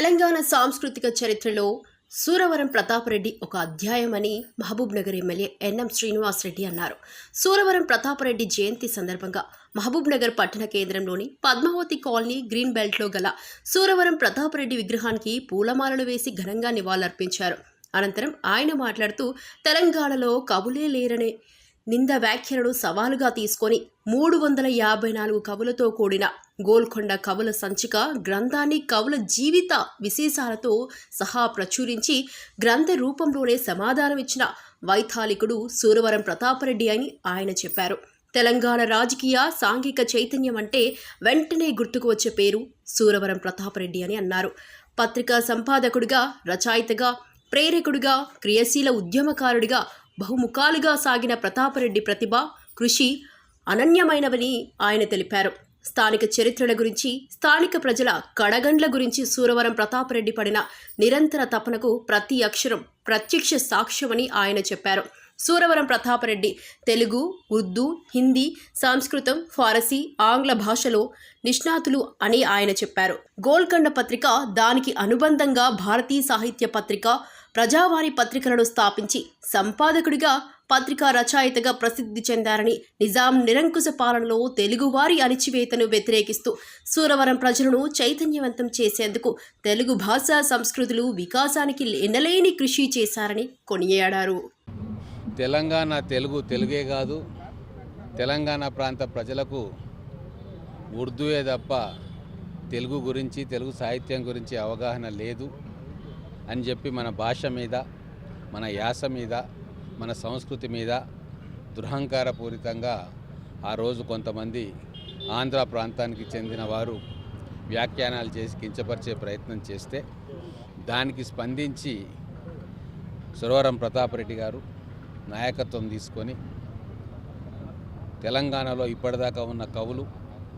తెలంగాణ సాంస్కృతిక చరిత్రలో సూరవరం ప్రతాపరెడ్డి ఒక అధ్యాయమని Mahabubnagar MLA N M Srinivas Reddy అన్నారు. సూరవరం ప్రతాపరెడ్డి జయంతి సందర్భంగా మహబూబ్ నగర్ పట్టణ కేంద్రంలోని పద్మావతి కాలనీ గ్రీన్ బెల్ట్లో గల సూరవరం ప్రతాపరెడ్డి విగ్రహానికి పూలమాలలు వేసి ఘనంగా నివాళులర్పించారు. అనంతరం ఆయన మాట్లాడుతూ తెలంగాణలో కబులే లేరనే నింద వ్యాఖ్యలను సవాలుగా తీసుకొని మూడు వందల యాభై నాలుగు కవులతో కూడిన గోల్కొండ కవుల సంచిక గ్రంథాన్ని కవుల జీవిత విశేషాలతో సహా ప్రచురించి గ్రంథ రూపంలోనే సమాధానమిచ్చిన వైతాళికుడు సూరవరం ప్రతాపరెడ్డి అని ఆయన చెప్పారు. తెలంగాణ రాజకీయ సాంఘిక చైతన్యం అంటే వెంటనే గుర్తుకు వచ్చే పేరు సూరవరం ప్రతాపరెడ్డి అని అన్నారు. పత్రికా సంపాదకుడిగా రచయితగా ప్రేరకుడిగా క్రియాశీల ఉద్యమకారుడిగా బహుముఖాలుగా సాగిన ప్రతాపరెడ్డి ప్రతిభ కృషి అనన్యమైనవని ఆయన తెలిపారు. స్థానిక చరిత్రల గురించి స్థానిక ప్రజల కడగండ్ల గురించి సూరవరం ప్రతాపరెడ్డి పడిన నిరంతర తపనకు ప్రతి అక్షరం ప్రత్యక్ష సాక్ష్యమని ఆయన చెప్పారు. సూరవరం ప్రతాపరెడ్డి తెలుగు ఉర్దూ హిందీ సంస్కృతం ఫారసీ ఆంగ్ల భాషలో నిష్ణాతులు అని ఆయన చెప్పారు. గోల్కొండ పత్రిక దానికి అనుబంధంగా భారతీయ సాహిత్య పత్రిక ప్రజావాణి పత్రికలను స్థాపించి సంపాదకుడిగా పత్రికా రచయితగా ప్రసిద్ధి చెందారని నిజాం నిరంకుశ పాలనలో తెలుగువారి అణిచివేతను వ్యతిరేకిస్తూ సూరవరం ప్రజలను చైతన్యవంతం చేసేందుకు తెలుగు భాషా సంస్కృతులు వికాసానికి ఎనలేని కృషి చేశారని కొనియాడారు. తెలంగాణ తెలుగు తెలుగే కాదు. తెలంగాణ ప్రాంత ప్రజలకు ఉర్దూయే తప్ప తెలుగు గురించి తెలుగు సాహిత్యం గురించి అవగాహన లేదు. అని చెప్పి మన భాష మీద మన యాస మీద మన సంస్కృతి మీద దురహంకారపూరితంగా ఆ రోజు కొంతమంది ఆంధ్ర ప్రాంతానికి చెందిన వారు వ్యాఖ్యానాలు చేసి కించపరిచే ప్రయత్నం చేస్తే దానికి స్పందించి సురవరం ప్రతాపరెడ్డి గారు నాయకత్వం తీసుకొని తెలంగాణలో ఇప్పటిదాకా ఉన్న కవులు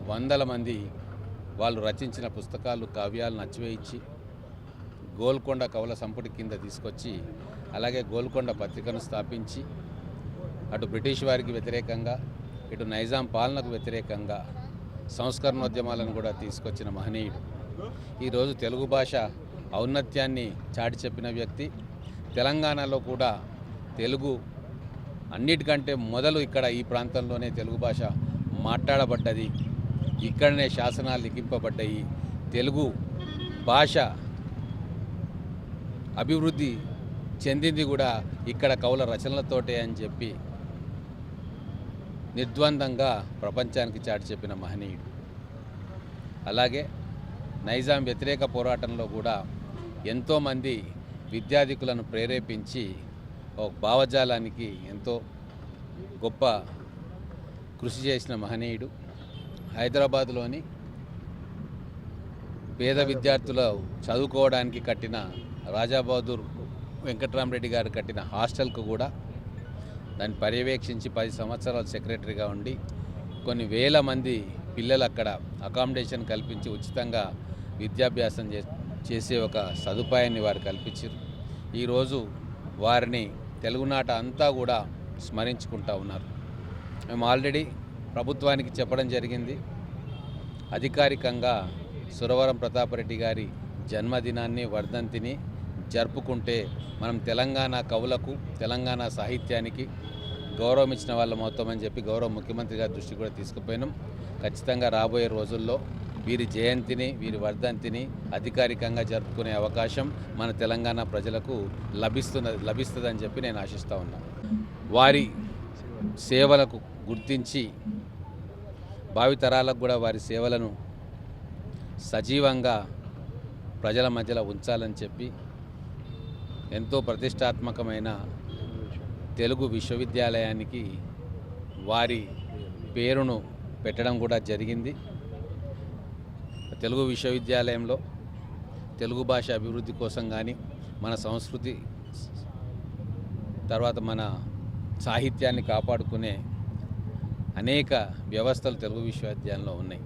వందల మంది వాళ్ళు రచించిన పుస్తకాలు కావ్యాలు నచ్చివేయించి గోల్కొండ కవుల సంపుటి కింద తీసుకొచ్చి అలాగే గోల్కొండ పత్రికను స్థాపించి అటు బ్రిటిష్ వారికి వ్యతిరేకంగా ఇటు నైజాం పాలనకు వ్యతిరేకంగా సంస్కరణోద్యమాలను కూడా తీసుకొచ్చిన మహనీయుడు. ఈరోజు తెలుగు భాష ఔన్నత్యాన్ని చాటి చెప్పిన వ్యక్తి. తెలంగాణలో కూడా తెలుగు అన్నిటికంటే మొదలు ఇక్కడ ఈ ప్రాంతంలోనే తెలుగు భాష మాట్లాడబడ్డది. ఇక్కడనే శాసనాలు లిఖింపబడ్డాయి. తెలుగు భాష అభివృద్ధి చెందింది కూడా ఇక్కడ కవుల రచనలతోటే అని చెప్పి నిర్ద్వందంగా ప్రపంచానికి చాటి చెప్పిన మహనీయుడు. అలాగే నైజాం వ్యతిరేక పోరాటంలో కూడా ఎంతోమంది విద్యాధికులను ప్రేరేపించి ఒక భావజాలానికి ఎంతో గొప్ప కృషి చేసిన మహనీయుడు. హైదరాబాద్లోని పేద విద్యార్థులు చదువుకోవడానికి కట్టిన రాజాబహదూర్ వెంకట్రామరెడ్డి గారు కట్టిన హాస్టల్కు కూడా దాన్ని పర్యవేక్షించి పది సంవత్సరాలు సెక్రటరీగా ఉండి కొన్ని వేల మంది పిల్లలు అక్కడ అకామిడేషన్ కల్పించి ఉచితంగా విద్యాభ్యాసం చే చేసే ఒక సదుపాయాన్ని వారు కల్పించారు. ఈరోజు వారిని తెలుగునాట అంతా కూడా స్మరించుకుంటా ఉన్నారు. మేము ఆల్రెడీ ప్రభుత్వానికి చెప్పడం జరిగింది. అధికారికంగా సురవరం ప్రతాపరెడ్డి గారి జన్మదినాన్ని వర్ధంతిని జరుపుకుంటే మనం తెలంగాణ కవులకు తెలంగాణ సాహిత్యానికి గౌరవం ఇచ్చిన వాళ్ళం అవుతామని చెప్పి గౌరవ ముఖ్యమంత్రి గారి దృష్టి కూడా తీసుకుపోయినాం. ఖచ్చితంగా రాబోయే రోజుల్లో వీరి జయంతిని వీరి వర్ధంతిని అధికారికంగా జరుపుకునే అవకాశం మన తెలంగాణ ప్రజలకు లభిస్తున్న లభిస్తుందని చెప్పి నేను ఆశిస్తూ ఉన్నాను వారి సేవలకు గుర్తించి భావితరాలకు కూడా వారి సేవలను సజీవంగా ప్రజల మధ్యలో ఉంచాలని చెప్పి ఎంతో ప్రతిష్టాత్మకమైన తెలుగు విశ్వవిద్యాలయానికి వారి పేరును పెట్టడం కూడా జరిగింది. తెలుగు విశ్వవిద్యాలయంలో తెలుగు భాష అభివృద్ధి కోసం కానీ మన సంస్కృతి తర్వాత మన సాహిత్యాన్ని కాపాడుకునే అనేక వ్యవస్థలు తెలుగు విశ్వవిద్యాలయంలో ఉన్నాయి.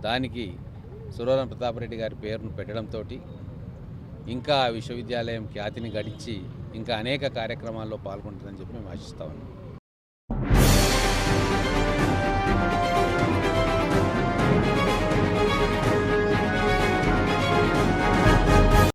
దానికి సురవరం ప్రతాపరెడ్డి గారి పేరును పెట్టడంతో ఇంకా విశ్వవిద్యాలయం ఖ్యాతిని గడించి ఇంకా అనేక కార్యక్రమాల్లో పాల్గొంటుందని చెప్పి మేము ఆశిస్తా ఉన్నాం.